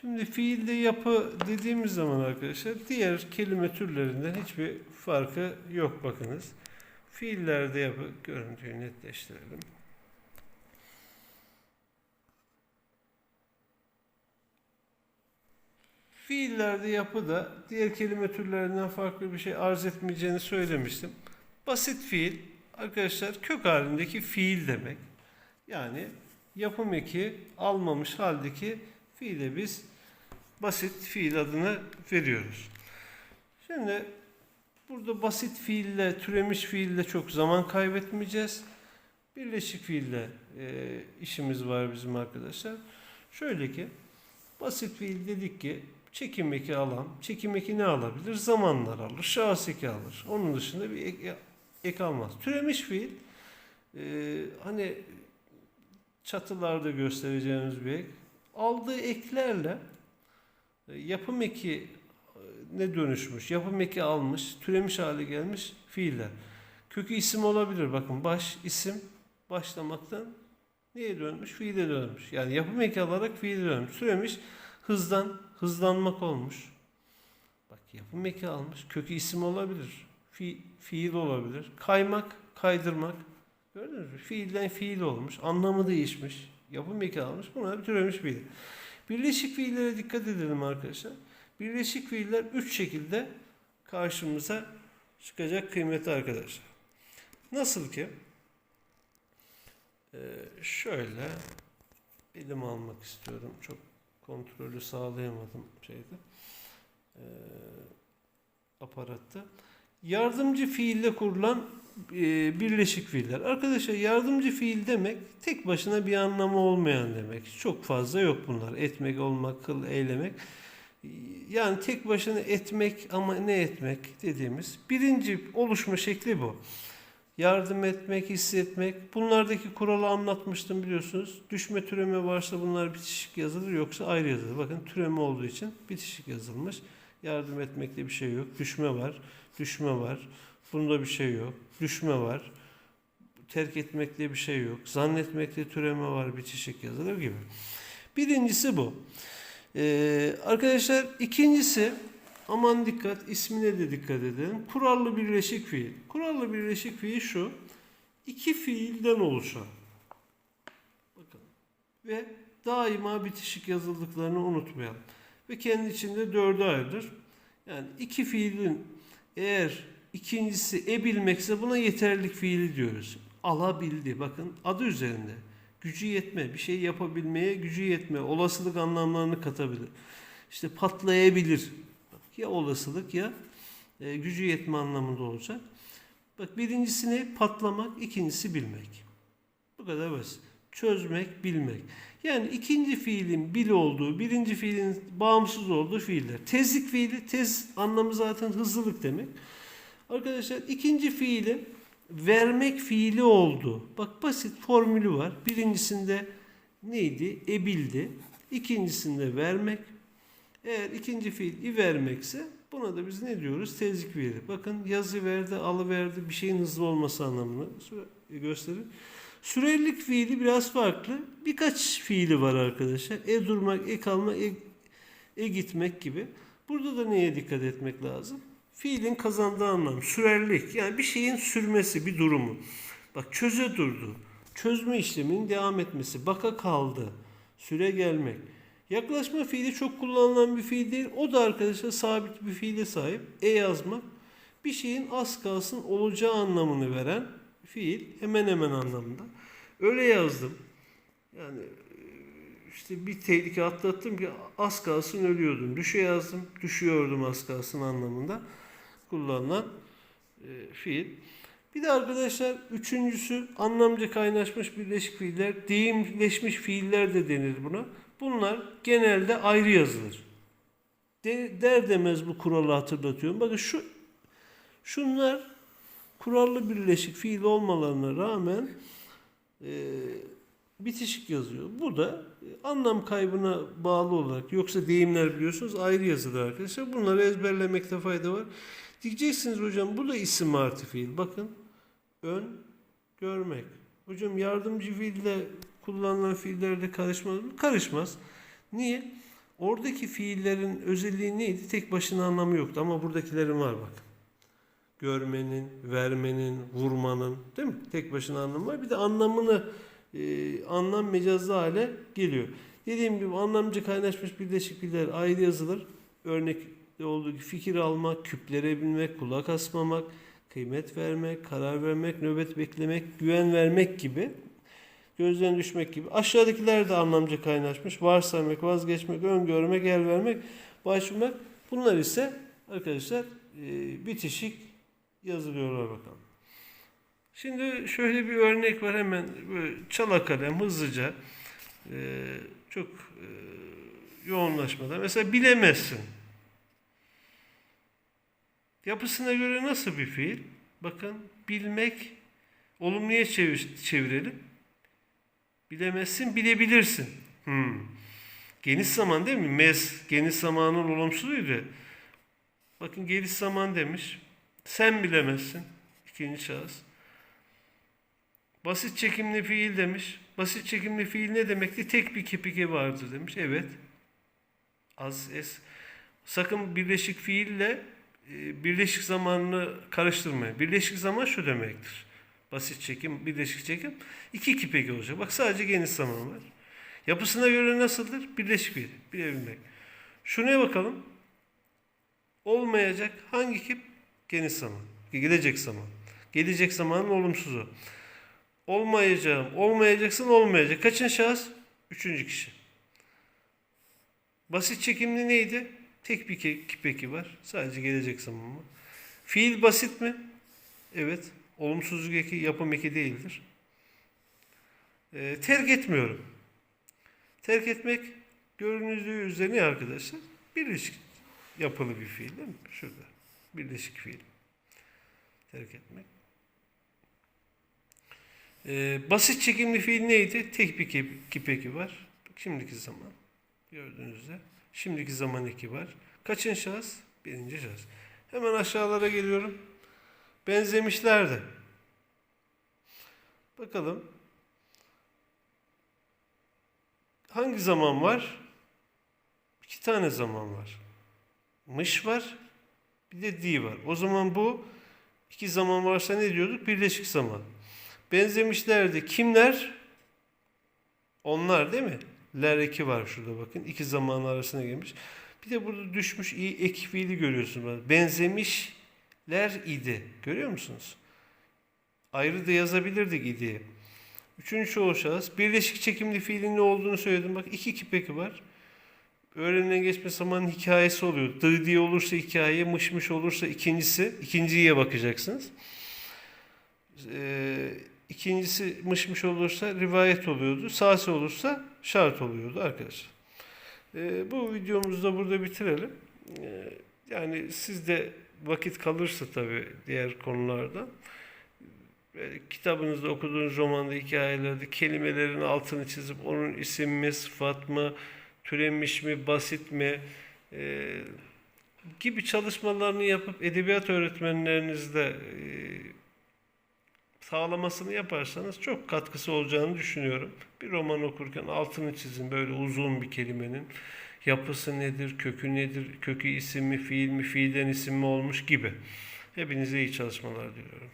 Şimdi fiilde yapı dediğimiz zaman arkadaşlar diğer kelime türlerinden hiçbir farkı yok bakınız. Fiillerde yapı görüntüyü netleştirelim. Fiillerde yapı da diğer kelime türlerinden farklı bir şey arz etmeyeceğini söylemiştim. Basit fiil arkadaşlar kök halindeki fiil demek. Yani yapım eki almamış haldeki fiile biz basit fiil adını veriyoruz. Şimdi burada basit fiille, türemiş fiille çok zaman kaybetmeyeceğiz. Birleşik fiille e, işimiz var bizim arkadaşlar. Şöyle ki basit fiil dedik ki çekim eki alan, çekim eki ne alabilir? Zamanlar alır, şahıs eki alır. Onun dışında bir ek, ek almaz. Türemiş fiil e, hani çatılarda göstereceğimiz bir ek. Aldığı eklerle e, yapım eki e, ne dönüşmüş? Yapım eki almış, türemiş hale gelmiş fiiller. Kökü isim olabilir. Bakın baş isim başlamaktan neye dönmüş? Fiile dönmüş. Yani yapım eki alarak fiile dönmüş. Türemiş hızdan hızlanmak olmuş. Bak yapım eki almış. Kökü isim olabilir. Fi, fiil olabilir. Kaymak, kaydırmak. Gördünüz mü? Fiilden fiil olmuş. Anlamı değişmiş. Yapım eki almış. Buna bir türemiş fiil. Birleşik fiillere dikkat edelim arkadaşlar. Birleşik fiiller üç şekilde karşımıza çıkacak kıymetli arkadaşlar. Nasıl ki Ee, şöyle elim almak istiyorum. Çok kontrolü sağlayamadım şeyde. Ee, aparatta. Yardımcı fiille kurulan e, birleşik fiiller. Arkadaşlar yardımcı fiil demek tek başına bir anlamı olmayan demek. Çok fazla yok bunlar. Etmek, olmak, kıl, eylemek. Yani tek başına etmek ama ne etmek dediğimiz birinci oluşma şekli bu. Yardım etmek, hissetmek. Bunlardaki kuralı anlatmıştım biliyorsunuz. Düşme türeme varsa bunlar bitişik yazılır yoksa ayrı yazılır. Bakın türeme olduğu için bitişik yazılmış. Yardım etmekte bir şey yok. Düşme var. Düşme var. Bunda bir şey yok. Düşme var. Terk etmekte bir şey yok. Zannetmekte türeme var. Bitişik yazılır gibi. Birincisi bu. Ee, arkadaşlar ikincisi aman dikkat ismine de dikkat edelim. Kurallı birleşik fiil. Kurallı birleşik fiil şu. iki fiilden oluşan. Bakın. Ve daima bitişik yazıldıklarını unutmayalım. Ve kendi içinde dörde ayrılır. Yani iki fiilin eğer ikincisi e bilmekse buna yeterlik fiili diyoruz. Alabildi. Bakın adı üzerinde. Gücü yetme, bir şey yapabilmeye gücü yetme, olasılık anlamlarını katabilir. İşte patlayabilir. Ya olasılık ya e, gücü yetme anlamında olacak. Bak birincisi ne? Patlamak, ikincisi bilmek. Bu kadar basit. Çözmek, bilmek. Yani ikinci fiilin bil olduğu, birinci fiilin bağımsız olduğu fiiller. Tezlik fiili, tez anlamı zaten hızlılık demek. Arkadaşlar ikinci fiilin vermek fiili oldu. Bak basit formülü var. Birincisinde neydi? Ebildi. İkincisinde vermek. Eğer ikinci fiil i vermekse buna da biz ne diyoruz? Tezlik fiili. Bakın yazı verdi, alı verdi. Bir şeyin hızlı olması anlamını gösterir. Sürelilik fiili biraz farklı. Birkaç fiili var arkadaşlar. E durmak, e kalma, e, e gitmek gibi. Burada da neye dikkat etmek lazım? Fiilin kazandığı anlam, sürerlik. Yani bir şeyin sürmesi, bir durumu. Bak çöze durdu. Çözme işleminin devam etmesi. Baka kaldı. Süre gelmek. Yaklaşma fiili çok kullanılan bir fiil değil. O da arkadaşlar sabit bir fiile sahip. E yazmak. Bir şeyin az kalsın olacağı anlamını veren fiil hemen hemen anlamında. Öyle yazdım. Yani işte bir tehlike atlattım ki az kalsın ölüyordum. Düşe yazdım, düşüyordum az kalsın anlamında kullanılan e, fiil. Bir de arkadaşlar üçüncüsü anlamca kaynaşmış birleşik fiiller, deyimleşmiş fiiller de denir buna. Bunlar genelde ayrı yazılır. De, der demez bu kuralı hatırlatıyorum. Bakın şu şunlar kurallı birleşik fiil olmalarına rağmen e, bitişik yazıyor. Bu da e, anlam kaybına bağlı olarak yoksa deyimler biliyorsunuz ayrı yazılır arkadaşlar. Bunları ezberlemekte fayda var. Diyeceksiniz hocam bu da isim artı fiil. Bakın ön görmek. Hocam yardımcı fiille kullanılan fiillerde karışmaz mı? Karışmaz. Niye? Oradaki fiillerin özelliği neydi? Tek başına anlamı yoktu ama buradakilerin var bak. Görmenin, vermenin, vurmanın değil mi? Tek başına anlamı var. Bir de anlamını e, anlam mecazlı hale geliyor. Dediğim gibi anlamcı kaynaşmış birleşik fiiller ayrı yazılır. Örnekte olduğu fikir almak, küplere binmek, kulak asmamak, kıymet vermek, karar vermek, nöbet beklemek, güven vermek gibi gözden düşmek gibi. Aşağıdakiler de anlamcı kaynaşmış. Varsaymak, vazgeçmek, öngörmek, el vermek, başvurmak. Bunlar ise arkadaşlar e, bitişik yazılıyorlar bakalım. Şimdi şöyle bir örnek var hemen böyle çala kalem hızlıca e, çok e, yoğunlaşmadan. Mesela bilemezsin. Yapısına göre nasıl bir fiil? Bakın bilmek olumluya çevir, çevirelim. Bilemezsin, bilebilirsin. Hmm. Geniş zaman değil mi? Mez, geniş zamanın olumsuzuydu. Bakın geniş zaman demiş. Sen bilemezsin. İkinci şahıs. Basit çekimli fiil demiş. Basit çekimli fiil ne demekti? Tek bir kipike vardır demiş. Evet. Az es. Sakın birleşik fiille birleşik zamanını karıştırmayın. Birleşik zaman şu demektir. Basit çekim, birleşik çekim. iki kipeki olacak. Bak sadece geniş zaman var. Yapısına göre nasıldır? Birleşik fiil. Bilebilmek. Şuna bakalım. Olmayacak hangi kip? Geniş zaman. Gelecek zaman. Gelecek zamanın olumsuzu. Olmayacağım. Olmayacaksın olmayacak. Kaçın şahıs? Üçüncü kişi. Basit çekimli neydi? Tek bir ke- kipeki var. Sadece gelecek zaman var. Fiil basit mi? Evet. Olumsuzluk eki yapım eki değildir. Ee, terk etmiyorum. Terk etmek görünüldüğü üzerine arkadaşlar birleşik yapılı bir fiil değil mi? Şurada. Birleşik fiil. Terk etmek. Ee, basit çekimli fiil neydi? Tek bir kip- kipeki var. Bak Şimdiki zaman. Gördüğünüzde. Şimdiki zaman eki var. Kaçın şahıs? Birinci şahıs. Hemen aşağılara geliyorum. Benzemişler de. Bakalım. Hangi zaman var? İki tane zaman var. Mış var. Bir de di var. O zaman bu iki zaman varsa ne diyorduk? Birleşik zaman. Benzemişlerdi. Kimler? Onlar değil mi? Ler eki var şurada bakın. İki zaman arasına girmiş. Bir de burada düşmüş i ek fiili görüyorsunuz. Benzemişler idi. Görüyor musunuz? Ayrı da yazabilirdik idi. Üçüncü çoğul. Birleşik çekimli fiilin ne olduğunu söyledim. Bak iki kipeki var. Öğrenilen geçme zamanın hikayesi oluyor. Dı diye olursa hikaye, mış mış olursa ikincisi. ikinciye bakacaksınız. Ee, ikincisi mış mış olursa rivayet oluyordu. Sasi olursa şart oluyordu arkadaşlar. Ee, bu videomuzu da burada bitirelim. Ee, yani sizde vakit kalırsa tabii diğer konularda böyle kitabınızda okuduğunuz romanda, hikayelerde kelimelerin altını çizip onun isim mi, sıfat mı, türemiş mi, basit mi e, gibi çalışmalarını yapıp edebiyat öğretmenlerinizde e, sağlamasını yaparsanız çok katkısı olacağını düşünüyorum. Bir roman okurken altını çizin böyle uzun bir kelimenin yapısı nedir, kökü nedir, kökü isim mi, fiil mi, fiilden isim mi olmuş gibi. Hepinize iyi çalışmalar diliyorum.